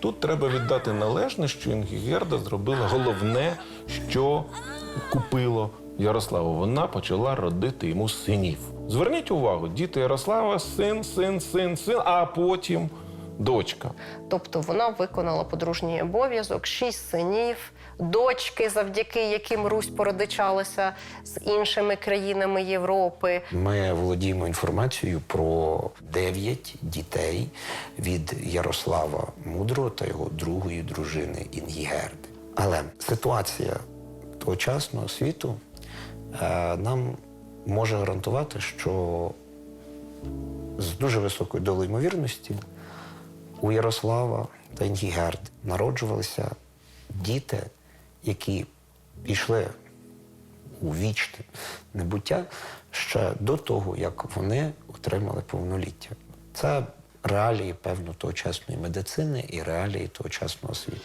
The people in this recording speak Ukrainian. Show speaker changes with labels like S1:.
S1: тут треба віддати належне, що Інгігерда зробила головне, що купило Ярославу. Вона почала родити йому синів. Зверніть увагу, діти Ярослава, син, син, син, син, а потім дочка.
S2: Тобто вона виконала подружній обов'язок, шість синів, дочки, завдяки яким Русь породичалася з іншими країнами Європи.
S3: Ми володіємо інформацією про дев'ять дітей від Ярослава Мудрого та його другої дружини Інгігерди. Але ситуація тогочасного світу е, нам може гарантувати, що з дуже високою долею ймовірності у Ярослава та Інгігерд народжувалися діти, які пішли у вічне небуття ще до того, як вони отримали повноліття. Це реалії, певно, тогочасної медицини і реалії тогочасного світу.